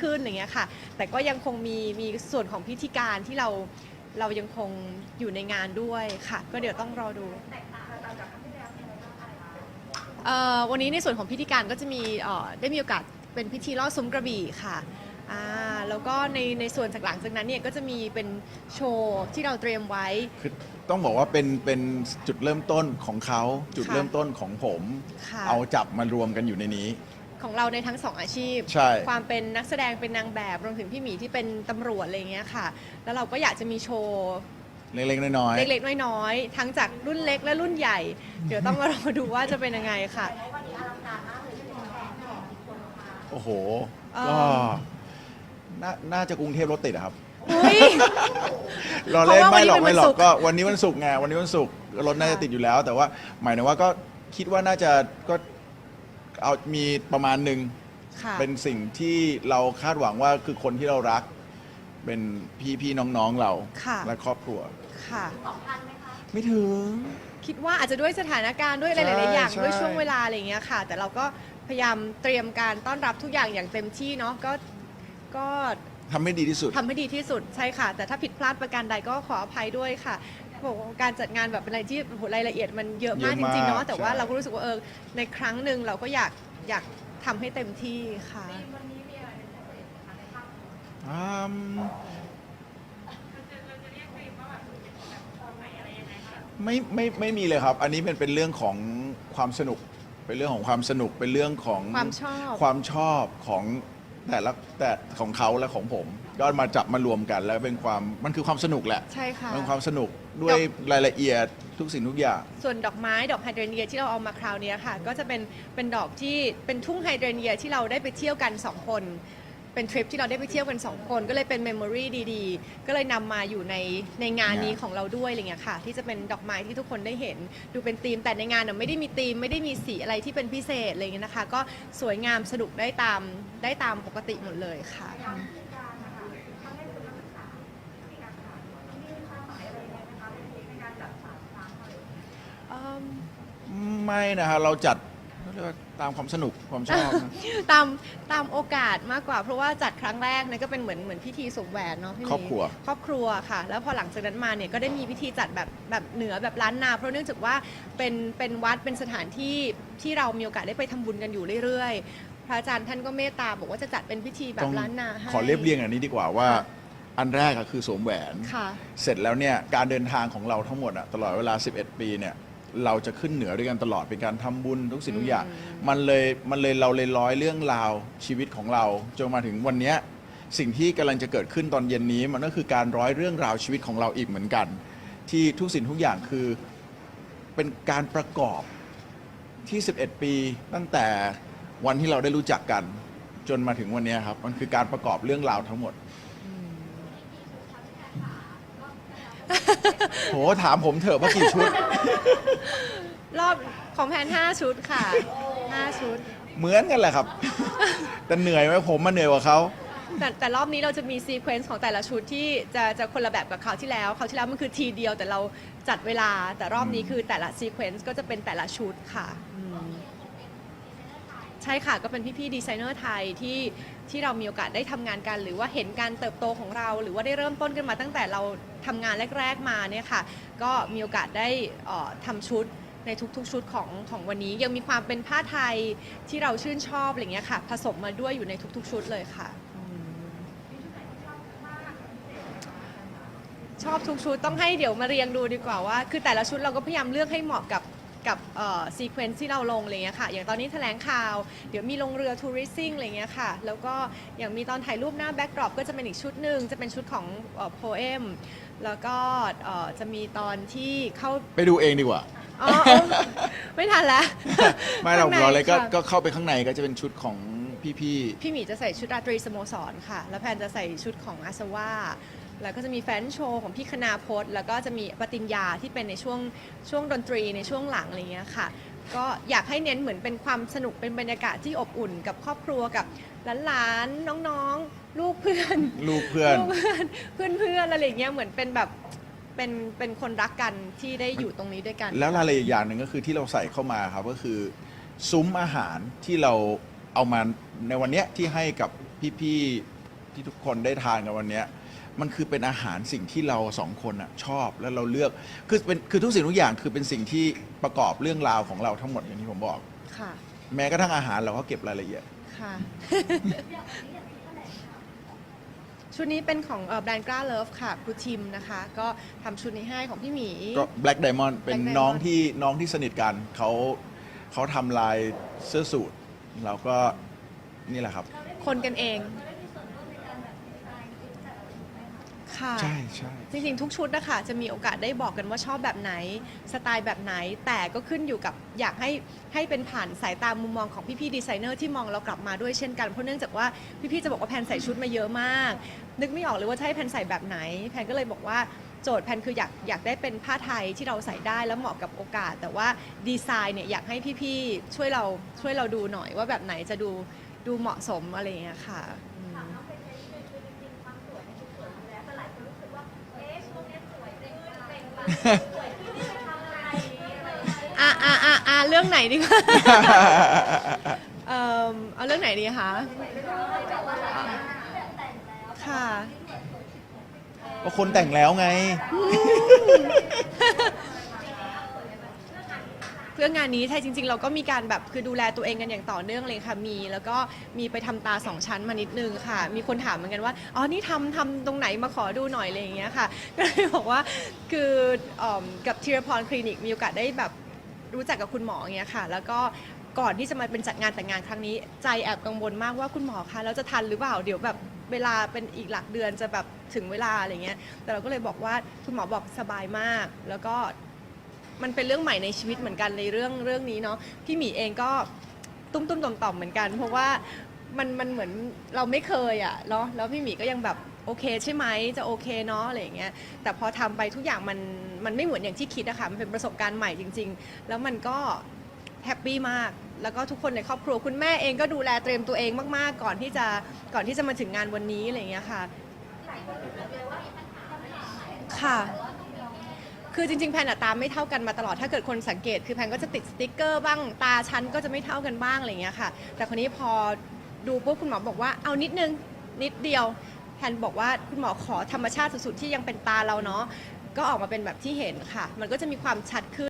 ขึ้นอย่างเงี้ยค่ะ แต่ก็ยังคงมีมีส่วนของพิธีการที่เราเรายังคงอยู่ในงานด้วยค่ะ ก็เดี๋ยวต้องรอดูเอ่อวันนี้ในส่วนของพิธีการก็จะมีเอ่อได้มีโอกาสเป็นพิธีลอดซุ้มกระบี่ค่ะอ่าแล้วก็ในในส่วนจากหลังจากนั้นเนี่ยก็จะมีเป็นโชว์ที่เราเตรียมไว้ คือต้องบอกว่าเป็นเป็นจุดเริ่มต้นของเขาจุดค่ะเริ่มต้นของผม ค่ะ เอาจับมารวมกันอยู่ในนี้ ของเราในทั้งสองอาชีพ ใช่ ความเป็นนักแสดงเป็นนางแบบรวมถึงพี่หมีที่เป็นตำรวจอะไรอย่างเงี้ยค่ะ แล้วเราก็อยากจะมีโชว์เล็กๆน้อยเล็กๆน้อยๆ ทั้งจากรุ่นเล็กและรุ่นใหญ่ เดี๋ยวต้องมารอดูว่าจะเป็นยังไงค่ะๆโอ้โห เอ่อ ก็น่าน่าจะกรุงเทพรถติดอะครับ อุ้ย รอเล่นเพราะว่าไม่หรอกวันนี้ไม่หรอเป็นวันศุกกร์ ก็วันนี้วันศุกร์ไงวันนี้วันศุกร์รถน่าจะติดอยู่แล้ว แต่ว่าหมายถึงว่าก็คิดว่าน่าจะก็ เอามีประมาณหนึ่งค่ะเป็นสิ่งที่เราคาดหวังว่าคือคนที่เรารัก เป็นพี่พี่ๆน้องๆเราค่ะ และครอบครัว ค่ะ ไม่ถึง คิดว่าอาจจะด้วยสถานการณ์ด้วยอะไรหใช่ลาย ๆ อย่าง ใช่ด้วยช่วงเวลาอะไรอย่างเงี้ยค่ะ แต่เราก็พยายามเตรียมการต้อนรับทุกอย่างอย่างเต็มที่เนาะก็ก็ทำให้ดีที่สุด ทำให้ดีที่สุดใช่ค่ะ แต่ถ้าผิดพลาดประการใดก็ขออภัยด้วยค่ะ บอกว่าการจัดงานแบบเป็นอะไรที่โอ้โหรายละเอียดมันเยอะมากเยจอะมากริงๆเนาะแต่ว่าใช่ เราก็รู้สึกว่าเออในครั้งหนึ่งเราก็อยากอยากทำให้เต็มที่ค่ะ อืมไม่ไม่ไม่มีเลยครับ อันนี้เป็นเป็นเรื่องของความสนุก เป็นเรื่องของความสนุก เป็นเรื่องของความชอบ ความชอบของแต่ละแต่ของเขาและของผม ก็มาจับมารวมกัน แล้วเป็นความมันคือความสนุกแหละ ใช่ค่ะ มันความสนุก ด้วยรายละเอียดทุกสิ่งทุกอย่าง ส่วนดอกไม้ดอกไฮเดรเนียที่เราเอามาคราวเนี้ยค่ะ ก็จะเป็นเป็นดอกที่เป็นทุ่งไฮเดรเนียที่เราได้ไปเที่ยวกัน 2 คน เป็นทริปที่เราได้ไปเที่ยวกัน 2 คน ก็เลยเป็นเมมโมรีดีๆ ก็เลยนำมาอยู่ในในงานนี้งานของเราด้วยอะไรเงี้ยค่ะ ที่จะเป็นดอกไม้ที่ทุกคนได้เห็น ดูเป็นธีมแต่ในงานน่ะไม่ได้มีธีมไม่ได้มีสีอะไรที่เป็นพิเศษอะไรเงี้ยนะคะ ก็สวยงามสนุกได้ตามได้ตามปกติหมดเลยค่ะ เอิ่ม ไม่นะฮะเราจัดเขาเรียกว่าตามความสนุกความชอบนะ ตามตามโอกาสมากกว่า เพราะว่าจัดครั้งแรกเนี่ยก็เป็นเหมือนเหมือนพิธีสวมแหวนเนาะพี่หมีครอบครัว ครอบครัวค่ะ แล้วพอหลังจากนั้นมาเนี่ยก็ได้มีพิธีจัดแบบแบบเหนือแบบล้านนาเพราะเนื่องจากว่าเป็นเป็นวัดเป็นสถานที่ที่เรามีโอกาสได้ไปทำบุญกันอยู่เรื่อยๆ พระอาจารย์ท่านก็เมตตาบอกว่าจะจัดเป็นพิธีแบบต้องล้านนาให้ขอเรียบเรียงอันนี้ดีกว่าว่าค่ะอันแรกอะคือสวมแหวน ค่ะ เสร็จแล้วเนี่ยการเดินทางของเราทั้งหมดอะตลอดเวลา 11 ปีเนี่ย เราจะขึ้นเหนือด้วยกันตลอดเป็นการทำบุญทุกสิ่งทุกอย่างอืมมันเลยมันเลยเราเลยร้อยเรื่องราวชีวิตของเราจนมาถึงวันเนี้ยสิ่งที่กำลังจะเกิดขึ้นตอนเย็นนี้ มันก็คือการร้อยเรื่องราวชีวิตของเราอีกเหมือนกัน ที่ทุกสิ่งทุกอย่างคือเป็นการประกอบที่ 11 ปีตั้งแต่วันที่เราได้รู้จักกัน จนมาถึงวันเนี้ยครับมันคือการประกอบเรื่องราวทั้งหมด โหถามผมเถอะว่ากี่ชุด รอบของแพน5ชุดค่ะ 5 ชุด เหมือนกันแหละครับ แต่เหนื่อยไหมผมมาเหนื่อยกว่าเขา แต่แต่รอบนี้เราจะมีซีเควนซ์ของแต่ละชุดที่จะจะคนละแบบกับคราวที่แล้วคราวที่แล้วมันคือทีเดียวแต่เราจัดเวลาแต่รอบนี้คือแต่ละซีเควนซ์ก็จะเป็นแต่ละชุดค่ะอืม ใช่ค่ะก็เป็นพี่ๆดีไซเนอร์ไทยที่ที่เรามีโอกาสได้ทำงานกัน หรือว่าเห็นการเติบโตของเรา หรือว่าได้เริ่มต้นกันมาตั้งแต่เราทำงานแรก ๆมาเนี่ยค่ะ ก็มีโอกาสได้เอ่อทำชุดในทุกๆชุดของของวันนี้ ยังมีความเป็นผ้าไทยที่เราชื่นชอบอะไรเงี้ยค่ะ ผสมมาด้วยอยู่ในทุกๆ ชุดเลยค่ะ ชอบทุกชุดต้องให้เดี๋ยวมาเรียงดูดีกว่าว่า คือแต่ละชุดเราก็พยายามเลือกให้เหมาะกับ กับซีเควนซ์ที่เราลงอะไรเงี้ยค่ะอย่างตอนนี้แถลงข่าวเดี๋ยวมีลงเรือทัวริซิ่งอะไรเงี้ยค่ะแล้วก็อย่างมีตอนถ่ายรูปหน้าแบ็กดรอปก็จะเป็นอีกชุดหนึ่งจะเป็นชุดของโพเอมแล้วก็เอ่อจะมีตอนที่เข้าไปดูเองดีกว่าอ๋อเออไม่ทันแล้วไม่เราข้งในเราเลยก็ค่ะก็เข้าไปข้างในก็จะเป็นชุดของ พี่พี่หมีจะใส่ชุดราตรีสโมสรค่ะ แล้วแพนจะใส่ชุดของอาสวาแล้วก็จะมีแฟนโชว์ของพี่คณาพจน์ แล้วก็จะมีปฏิญญาที่เป็นในช่วงช่วงดนตรีในช่วงหลังอะไรเงี้ยค่ะ ก็อยากให้เน้นเหมือนเป็นความสนุกเป็นบรรยากาศที่อบอุ่นกับครอบครัวกับหลานๆน้องๆ ลูกเพื่อนๆ ลูกเพื่อน ลูกเพื่อนเพื่อนเพื่อนๆอะไรเงี้ยเหมือนเป็นแบบเป็นเป็นคนรักกันที่ได้อยู่ตรงนี้ด้วยกัน แล้วรายละเอียดอย่างหนึ่งก็คือที่เราใส่เข้ามาครับก็คือ ซุ้มอาหารที่เราเอามา ในวันเนี้ยที่ให้กับพี่ๆที่ทุกคนได้ทานกันวันเนี้ยมันคือเป็นอาหารสิ่งที่เราสองคนอะชอบแล้วเราเลือกคือเป็นคือทุกสิ่งทุกอย่างคือเป็นสิ่งที่ประกอบเรื่องราวของเราทั้งหมดอย่างที่ผมบอก ค่ะ แม้กระทั่งอาหารเราก็เก็บรายละเอียด ค่ะ ชุดนี้เป็นของเอ่อแบรนด์กล้าเลิฟค่ะครูทิมนะคะ ก็ทำชุดนี้ให้ของพี่หมี ก็ Black Diamond เป็น Diamond น้องที่น้องที่สนิทกันเขาเขาทำลายเสื้อสูทเราก็ นี่แหละครับ คนกันเอง ค่ะ ใช่ใช่จริงๆ ทุกชุดนะคะจะมีโอกาสได้บอกกันว่าชอบแบบไหน สไตล์แบบไหน แต่ก็ขึ้นอยู่กับอยากให้ให้เป็นผ่านสายตามุมมองของพี่ๆดีไซเนอร์ที่มองเรากลับมาด้วยเช่นกัน เพราะเนื่องจากว่าพี่ๆจะบอกว่าแพนใส่ชุดมาเยอะมาก นึกไม่ออกเลยว่าจะให้แพนใส่แบบไหน แพนก็เลยบอกว่าโจทย์แพนคืออยากอยากได้เป็นผ้าไทยที่เราใส่ได้แล้วเหมาะกับโอกาส แต่ว่าดีไซน์เนี่ยอยากให้พี่ๆช่วยเราช่วยเราดูหน่อยว่าแบบไหนจะดู ดูเหมาะสมอะไรอย่างเงี้ยค่ะอืมอะอะอะอะเรื่องไหนดีคะเอ่อเอาเรื่องไหนดีคะค่ะ ก็คนแต่งแล้วไง เพื่องานนี้ใช่จริง ๆ เราก็มีการแบบคือดูแลตัวเองกันอย่างต่อเนื่องเลยค่ะมี แล้วก็มีไปทำตาสองชั้นมานิดนึงค่ะ มีคนถามเหมือนกันว่าอ๋อนี่ทำทำตรงไหนมาขอดูหน่อยอะไรอย่างเงี้ยค่ะ ก็เลยบอกว่าคือเอิ่มกับทีรพรคลินิกมีโอกาสได้แบบรู้จักกับคุณหมออย่างเงี้ยค่ะ แล้วก็ก่อนที่จะมาเป็นจัดงานแต่งงานครั้งนี้ ใจแอบกังวลมากว่าคุณหมอคะแล้วจะทันหรือเปล่าเดี๋ยวแบบเวลาเป็นอีกหลักเดือนจะแบบถึงเวลาอะไรเงี้ยแต่เราก็เลยบอกว่าคุณหมอบอกสบายมาก แล้วก็ มันเป็นเรื่องใหม่ในชีวิตเหมือนกันในเรื่องเรื่องนี้เนาะพี่หมีเองก็ตุ้มตุ้มต่อมต่อมๆเหมือนกัน เพราะว่ามันมันเหมือนเราไม่เคยอะ่ะเนาะแล้วพี่หมีก็ยังแบบโอเคใช่ไหมจะโอเคเนาะอะไรอย่างเงี้ยแต่พอทำไปทุกอย่างมันมันไม่เหมือนอย่างที่คิดอะค่ะมันเป็นประสบการณ์ใหม่จริง ๆ แล้วมันก็แฮปปี้มาก แล้วก็ทุกคนในครอบครัวคุณแม่เองก็ดูแลเตรียมตัวเองมากๆ ก่อนที่จะก่อนที่จะมาถึงงานวันนี้อะไรอย่างเงี้ยค่ะ ค่ะ คือจริงๆ แพนอะตาไม่เท่ากันมาตลอด ถ้าเกิดคนสังเกต คือแพนก็จะติดสติ๊กเกอร์บ้าง ตาชั้นก็จะไม่เท่ากันบ้างอะไรอย่างเงี้ยค่ะ แต่คนนี้พอดูปุ๊บคุณหมอบอกว่า เอานิดนึง นิดเดียว แพนบอกว่าคุณหมอขอธรรมชาติสุดๆ ที่ยังเป็นตาเราเนาะ ก็ออกมาเป็นแบบที่เห็นค่ะ มันก็จะมีความชัดขึ้น